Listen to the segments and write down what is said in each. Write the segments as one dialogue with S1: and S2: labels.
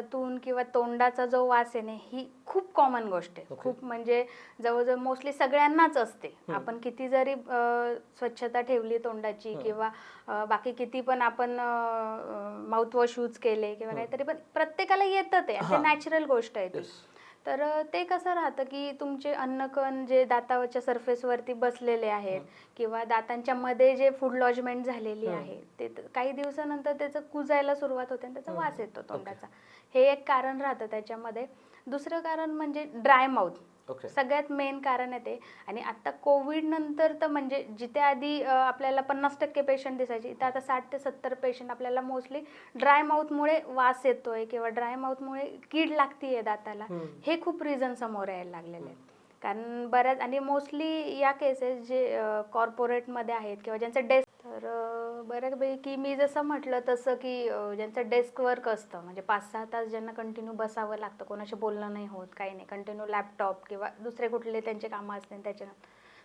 S1: दातातून किंवा तोंडाचा जो वास आहे ना ही खूप कॉमन गोष्ट आहे.
S2: Okay.
S1: खूप म्हणजे जवळजवळ मोस्टली सगळ्यांनाच असते. आपण किती जरी अ, स्वच्छता ठेवली तोंडाची किंवा अ, बाकी किती पण आपण माउथवॉश यूज केले किंवा काहीतरी पण प्रत्येकाला येतं ते
S2: हा.
S1: नॅचरल गोष्ट आहे ती.
S2: Yes.
S1: तर ते कसं राहतं की तुमचे अन्नकण जे दातावरच्या सरफेसवरती बसलेले आहेत किंवा दातांच्या मध्ये जे फूड लॉजमेंट झालेली. आहे ते काही दिवसानंतर त्याचं कुजायला सुरुवात होते आणि त्याचा. वास येतो तोंडाचा. हे एक कारण राहतं त्याच्यामध्ये. दुसरं कारण म्हणजे ड्राय माउथ सगळ्यात मेन कारण आहे ते. आणि आता कोविड नंतर तर म्हणजे जिथे आधी आपल्याला पन्नास टक्के पेशंट दिसायचे इथे आता साठ ते सत्तर पेशंट आपल्याला मोस्टली ड्राय माउथमुळे वास येतोय किंवा ड्राय माउथमुळे कीड लागतीये दाताला. हे खूप रिझन समोर यायला लागलेले आहेत. कारण बऱ्याच आणि मोस्टली या केसेस जे कॉर्पोरेटमध्ये आहेत किंवा ज्यांचं डेस्क तर बऱ्यापैकी मी जसं म्हटलं तसं की ज्यांचं डेस्क वर्क असतं म्हणजे पाच सहा तास ज्यांना कंटिन्यू बसावं लागतं कोणाशी बोलणं नाही होत काही नाही कंटिन्यू लॅपटॉप किंवा दुसरे कुठले त्यांचे कामं असतील त्याच्या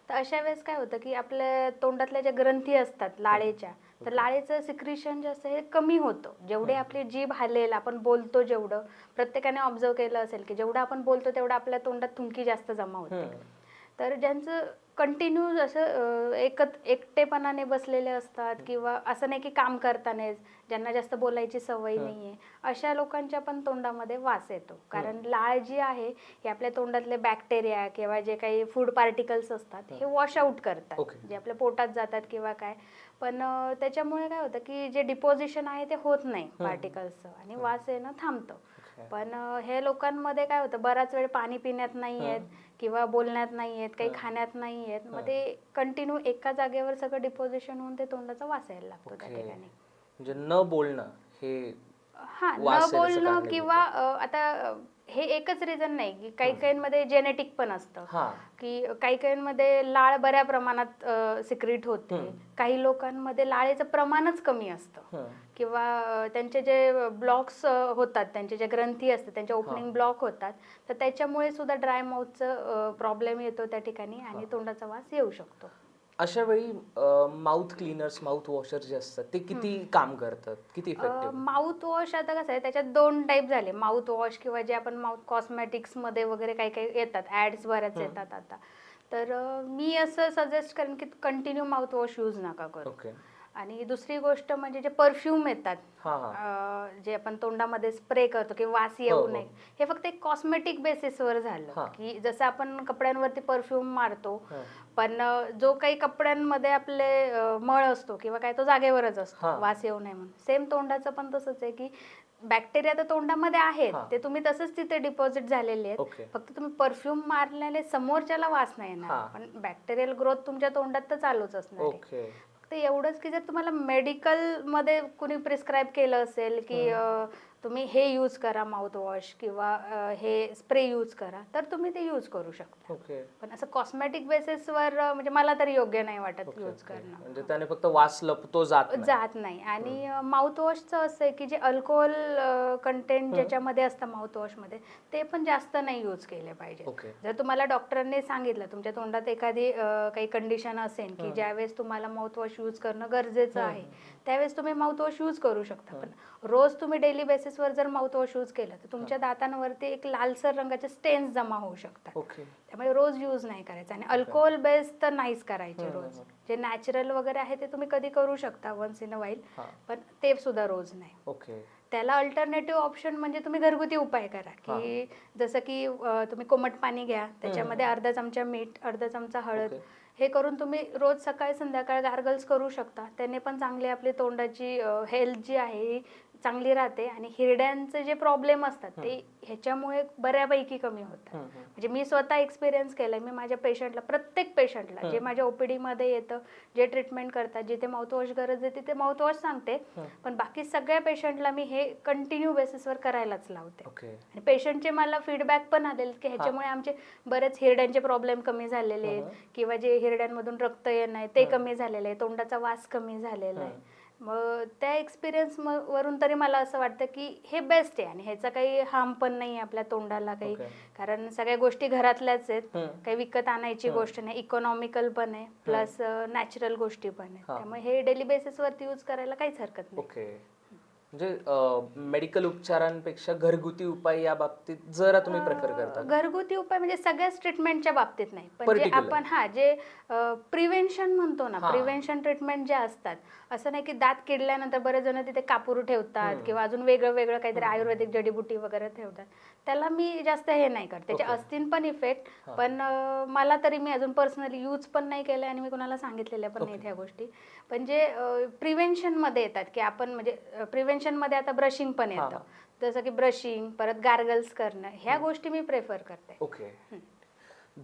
S1: तर अशा वेळेस काय होतं की आपल्या तोंडातल्या ज्या ग्रंथी असतात लाळेच्या तर लाळेचं सिक्रिशन जे असतं हे कमी होतं. जेवढे आपली जीभ हालेल आपण बोलतो जेवढं प्रत्येकाने ऑब्झर्व केलं असेल की जेवढं आपण बोलतो तेवढं आपल्या तोंडात थुंकी जास्त जमा होते. तर ज्यांचं कंटिन्यू असं एकत एकटेपणाने बसलेले असतात किंवा असं नाही की काम करतानाच ज्यांना जास्त बोलायची सवय
S2: हं.
S1: नाहीये अशा लोकांच्या पण तोंडामध्ये वास येतो. कारण लाळ जी आहे ही आपल्या तोंडातले बॅक्टेरिया किंवा जे काही फूड पार्टिकल्स असतात हे वॉश आउट करतात. जे आपल्या पोटात जातात किंवा काय. पण त्याच्यामुळे काय होतं की जे डिपॉझिशन आहे ते होत नाही पार्टिकल्सचं आणि वास येणं थांबतं. पण हे लोकांमध्ये काय होतं बराच वेळ पाणी पिण्यात नाही आहेत किंवा बोलण्यात नाही आहेत काही. खाण्यात नाही आहेत. मग ते कंटिन्यू एका जागेवर सगळं डिपॉझिशन होऊन ते तोंडाचा वास यायला लागतो त्या ठिकाणी.
S2: म्हणजे न बोलणं हे
S1: हा न बोलणं किंवा आता हे एकच रिझन नाही की काही काहींमध्ये जेनेटिक पण असतं.
S2: हा.
S1: की काही काहींमध्ये लाळ बऱ्या प्रमाणात सिक्रिट होते. काही लोकांमध्ये लाळेचं प्रमाणच कमी असतं. किंवा अ, त्यांचे जे ब्लॉक्स होतात त्यांचे जे ग्रंथी असतात त्यांचे ओपनिंग ब्लॉक होतात तर त्याच्यामुळे सुद्धा ड्राय माउथचं प्रॉब्लेम येतो त्या ठिकाणी आणि तोंडाचा वास येऊ शकतो.
S2: अशा वेळी माउथ क्लीनर्स माउथ वॉशर जे असतात ते किती काम करतात? किती इफेक्टिव्ह
S1: माउथ वॉश आता कसं आहे त्याच्यात दोन टाईप झाले. माउथ वॉश किंवा जे आपण माउथ कॉस्मॅटिक्समध्ये वगैरे काही काही येतात ऍड्स बऱ्याच येतात आता. तर मी असं सजेस्ट करेन की कंटिन्यू माउथ वॉश यूज नका करू. आणि दुसरी गोष्ट म्हणजे जे परफ्यूम येतात
S2: हा हा
S1: अं, जे आपण तोंडामध्ये स्प्रे करतो की वास
S2: हो,
S1: येऊ
S2: हो.
S1: नये हे फक्त एक कॉस्मेटिक बेसिसवर झालं
S2: हा.
S1: की जसं आपण कपड्यांवरती परफ्यूम मारतो
S2: हा.
S1: पण अं, जो काही कपड्यांमध्ये आपले अं, मळ असतो किंवा काय तो जागेवरच
S2: हा.
S1: असतो वास येऊ नये म्हणून सेम तोंडाचं पण तसंच आहे की बॅक्टेरिया तर तोंडामध्ये आहेत
S2: हा.
S1: ते तुम्ही तसंच तिथे डिपॉझिट झालेले आहेत
S2: ओके
S1: फक्त तुम्ही परफ्यूम मारल्याने समोरच्याला वास नाही
S2: हा.
S1: येणार पण बॅक्टेरियल ग्रोथ तुमच्या तोंडात तर चालूच असणार आहे
S2: ओके
S1: फक्त एवढंच की जर तुम्हाला मेडिकलमध्ये कुणी प्रिस्क्राईब केलं असेल की तुम्ही हे यूज करा माउथ वॉश किंवा अं, हे स्प्रे यूज करा तर तुम्ही ते यूज करू शकता.
S2: ओके
S1: पण असं कॉस्मेटिक बेसिसवर म्हणजे मला तरी योग्य नाही वाटत
S2: ओके,
S1: यूज
S2: ओके.
S1: करणं.
S2: म्हणजे त्याने फक्त वास लपतो जात नाही.
S1: जात नाही. आणि माउथ वॉशचं असं आहे की जे अल्कोहोल कंटेंट ज्याच्यामध्ये असतं माउथ वॉशमध्ये ते पण जास्त नाही यूज केले पाहिजे. जर तुम्हाला डॉक्टरांनी सांगितलं तुमच्या तोंडात एखादी अं, काही कंडिशन असेल की. ज्यावेळेस तुम्हाला माउथवॉश यूज करणं गरजेचं. आहे त्यावेळेस तुम्ही माउथवॉश यूज करू शकता. पण रोज तुम्ही डेली बेसिसवर जर माउथवॉश यूज केलं तर तुमच्या दातांवरती एक लालसर रंगाचे स्टेन्स जमा होऊ शकतात.
S2: ओके.
S1: त्यामुळे रोज यूज नाही करायचं आणि अल्कोहोल बेस तर नाहीच करायचे रोज. जे नॅचरल वगैरे आहे ते तुम्ही कधी करू शकता वन्स इन अ वाईल पण ते सुद्धा रोज नाही.
S2: ओके.
S1: त्याला अल्टरनेटिव्ह ऑप्शन म्हणजे तुम्ही घरगुती उपाय करा की जसं की तुम्ही कोमट पाणी घ्या त्याच्यामध्ये अर्धा चमचा मीठ अर्धा चमचा हळद. हे करून तुम्ही रोज सकाळी संध्याकाळ गार्गल्स करू शकता. त्याने पण चांगली आपली तोंडाची हेल्थ जी आहे चांगली राहते आणि हिरड्यांचे जे प्रॉब्लेम असतात ते ह्याच्यामुळे बऱ्यापैकी कमी होतात. म्हणजे मी स्वतः एक्सपिरियन्स केलाय. मी माझ्या पेशंटला प्रत्येक पेशंटला जे माझ्या ओपीडी मध्ये येतं जे ट्रीटमेंट करतात जिथे माउथवॉश गरज आहे तिथे माउथवॉश सांगते. पण बाकी सगळ्या पेशंटला मी हे कंटिन्यू बेसिसवर करायलाच लावते. आणि पेशंटचे मला फीडबॅक पण आलेले की ह्याच्यामुळे आमचे बरेच हिरड्यांचे प्रॉब्लेम कमी झालेले आहेत. किंवा जे हिरड्यांमधून रक्त येणं आहे ते कमी झालेलं आहे तोंडाचा वास कमी झालेला आहे. मग त्या एक्सपिरियन्स वरून तरी मला असं वाटतं की हे बेस्ट आहे आणि ह्याचा काही हार्म पण नाही आहे आपल्या तोंडाला काही
S2: Okay.
S1: कारण सगळ्या गोष्टी घरातल्याच आहेत
S2: हं.
S1: काही विकत आणायची
S2: हं.
S1: गोष्ट नाही इकॉनॉमिकल पण आहे प्लस नॅचरल गोष्टी पण आहेत
S2: हा.
S1: त्यामुळे हे डेली बेसिसवरती यूज करायला काहीच हरकत नाही
S2: ओके म्हणजे मेडिकल उपचारांपेक्षा घरगुती उपाय या बाबतीत जरा तुम्ही प्रेफर करता
S1: घरगुती उपाय म्हणजे सगळ्याच ट्रीटमेंटच्या बाबतीत नाही पण जे. आपण हा जे प्रिव्हेन्शन म्हणतो ना. प्रिव्हेन्शन ट्रीटमेंट जे असतात असं नाही की दात किडल्यानंतर बरेच जण तिथे कापूर ठेवतात किंवा अजून वेगळं वेगळं काहीतरी आयुर्वेदिक जडीबुटी वगैरे ठेवतात. त्याला मी जास्त हे नाही करत. त्याचे. असतील पण इफेक्ट पण मला तरी मी अजून पर्सनली यूज पण नाही केलं आणि मी कोणाला सांगितलेल्या पण नाहीत ह्या गोष्टी. पण जे प्रिव्हेन्शनमध्ये येतात की आपण म्हणजे प्रिव्हेन्शन मध्ये आता ब्रशिंग पण. येतं जसं की ब्रशिंग परत गार्गल्स करणं ह्या गोष्टी मी प्रेफर करते
S2: ओके.